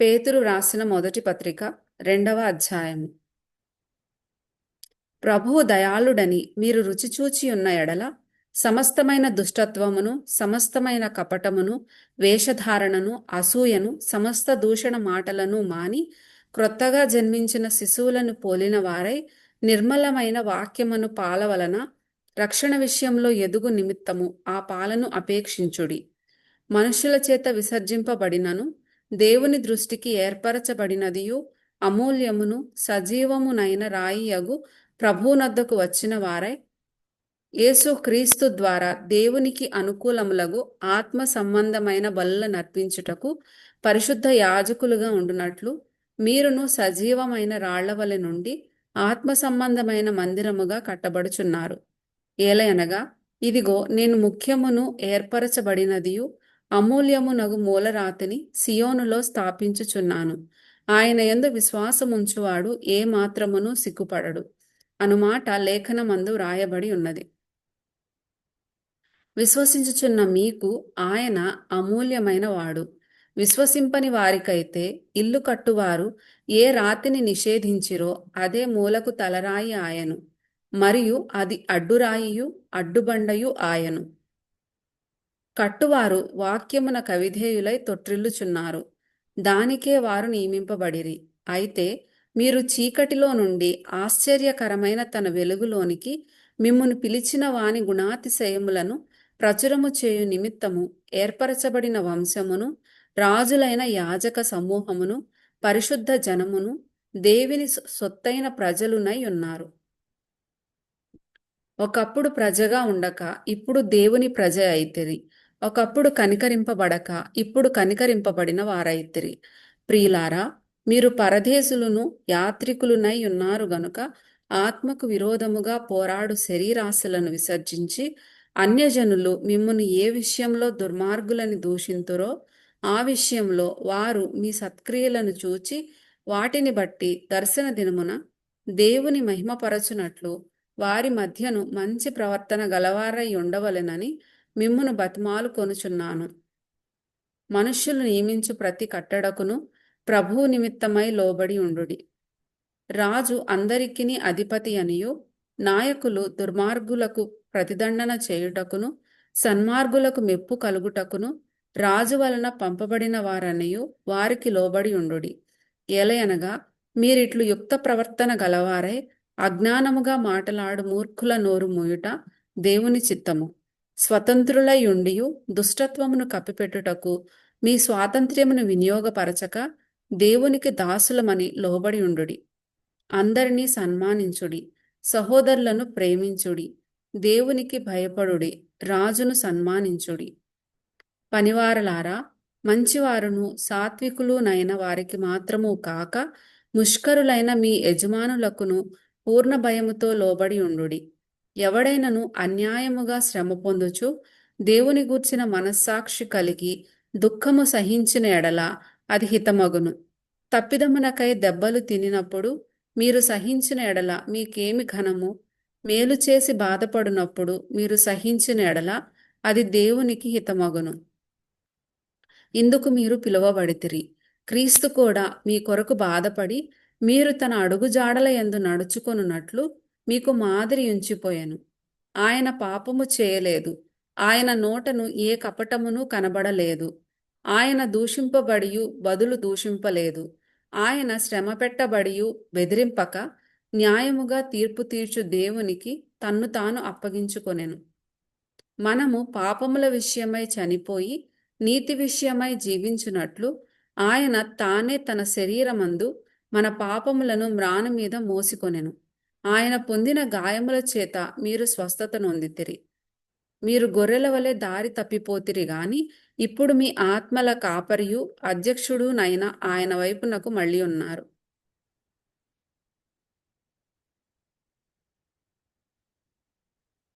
పేతురు రాసిన మొదటి పత్రిక రెండవ అధ్యాయము. ప్రభువు దయాళుడని మీరు రుచిచూచి ఉన్న ఎడల సమస్తమైన దుష్టత్వమును సమస్తమైన కపటమును వేషధారణను అసూయను సమస్త దూషణ మాటలను మాని క్రొత్తగా జన్మించిన శిశువులను పోలిన వారై నిర్మలమైన వాక్యమును పాల వలన రక్షణ విషయంలో ఎదుగు నిమిత్తము ఆ పాలను అపేక్షించుడి. మనుషుల చేత విసర్జింపబడినను దేవుని దృష్టికి ఏర్పరచబడినదియు అమూల్యమును సజీవమునైన రాయియగు ప్రభువునద్దకు వచ్చిన వారై యేసు క్రీస్తు ద్వారా దేవునికి అనుకూలములగు ఆత్మ సంబంధమైన బల్ల నర్పించుటకు పరిశుద్ధ యాజకులుగా ఉండునట్లు మీరును సజీవమైన రాళ్ళవలె నుండి ఆత్మ సంబంధమైన మందిరముగా కట్టబడుచున్నారు. ఏలయనగా ఇదిగో నేను ముఖ్యమును ఏర్పరచబడినదియు అమూల్యమునగు మూలరాతిని సియోనులో స్థాపించుచున్నాను. ఆయన ఎందు విశ్వాసముంచువాడు ఏ మాత్రమును సిగ్గుపడడు. అనుమాట లేఖనమందు వ్రాయబడి ఉన్నది. విశ్వసించుచున్న మీకు ఆయన అమూల్యమైన వాడు. విశ్వసింపని వారికైతే ఇల్లు కట్టువారు ఏ రాతిని నిషేధించిరో అదే మూలకు తలరాయి ఆయను. మరియు అది అడ్డురాయియు అడ్డుబండయు ఆయను. కట్టువారు వాక్యమున కవిధేయులై తొట్రిల్లుచున్నారు. దానికే వారు నియమింపబడిరి. అయితే మీరు చీకటిలో నుండి ఆశ్చర్యకరమైన తన వెలుగులోనికి మిమ్మును పిలిచిన వాని గుణాతిశయములను ప్రచురము చేయు నిమిత్తము ఏర్పరచబడిన వంశమును రాజులైన యాజక సమూహమును పరిశుద్ధ జనమును దేవిని సొత్తైన ప్రజలునై ఉన్నారు. ఒకప్పుడు ప్రజగా ఉండక ఇప్పుడు దేవుని ప్రజ అయితిరి. ఒకప్పుడు కనికరింపబడక ఇప్పుడు కనికరింపబడిన వారైతిరి. ప్రియులారా మీరు పరదేశులను యాత్రికులునై ఉన్నారు గనుక ఆత్మకు విరోధముగా పోరాడు శరీరాశలను విసర్జించి అన్యజనులు మిమ్మును ఏ విషయంలో దుర్మార్గులని దూషింతురో ఆ విషయంలో వారు మీ సత్క్రియలను చూచి వాటిని బట్టి దర్శన దినమున దేవుని మహిమపరచునట్లు వారి మధ్యను మంచి ప్రవర్తన గలవారై ఉండవలెనని మిమ్మును బతిమాలు కొనుచున్నాను మనుష్యులు నియమించు ప్రతి కట్టడకును ప్రభువు నిమిత్తమై లోబడి ఉండుడి. రాజు అందరికిని అధిపతి అనియు నాయకులు దుర్మార్గులకు ప్రతిదండన చేయుటకును సన్మార్గులకు మెప్పు కలుగుటకును రాజు వలన పంపబడిన వారనియు వారికి లోబడి ఉండుడి. ఏలయనగా మీరిట్లు యుక్త ప్రవర్తన గలవారై అజ్ఞానముగా మాటలాడు మూర్ఖుల నోరు మూయుట దేవుని చిత్తము. స్వతంత్రులయుండియు దుష్టత్వమును కప్పిపెట్టుటకు మీ స్వాతంత్ర్యమును వినియోగపరచక దేవునికి దాసులమని లోబడి ఉండుడి అందరినీ సన్మానించుడి. సహోదరులను ప్రేమించుడి. దేవునికి భయపడుడి. రాజును సన్మానించుడి. పనివారలారా మంచివారును సాత్వికులునైన వారికి మాత్రము కాక ముష్కరులైన మీ యజమానులకును పూర్ణ భయముతో లోబడి ఉండుడి ఎవడైనను అన్యాయముగా శ్రమ పొందుచు దేవుని గూర్చిన మనస్సాక్షి కలిగి దుఃఖము సహించిన ఎడల అది హితమగును. తప్పిదమునకై దెబ్బలు తినినప్పుడు మీరు సహించిన ఎడల మీకేమి ఘనము? మేలు చేసి బాధపడినప్పుడు మీరు సహించిన ఎడల అది దేవునికి హితమగును. ఇందుకు మీరు పిలువబడితిరి. క్రీస్తు కూడా మీ కొరకు బాధపడి మీరు తన అడుగుజాడల ఎందు నడుచుకొనున్నట్లు మీకు మాదిరి ఉంచిపోయాను. ఆయన పాపము చేయలేదు. ఆయన నోటను ఏ కపటమును కనబడలేదు. ఆయన దూషింపబడియు బదులు దూషింపలేదు. ఆయన శ్రమ పెట్టబడియు బెదిరింపక న్యాయముగా తీర్పు తీర్చు దేవునికి తన్ను తాను అప్పగించుకొనెను. మనము పాపముల విషయమై చనిపోయి నీతి విషయమై జీవించున్నట్లు ఆయన తానే తన శరీరమందు మన పాపములను మ్రాను మీద మోసికొనెను. ఆయన పొందిన గాయముల చేత మీరు స్వస్థత నొందితిరి. మీరు గొర్రెల వలె దారి తప్పిపోతిరి గాని ఇప్పుడు మీ ఆత్మల కాపరియు అధ్యక్షుడునైన ఆయన వైపునకు మళ్ళీ ఉన్నారు.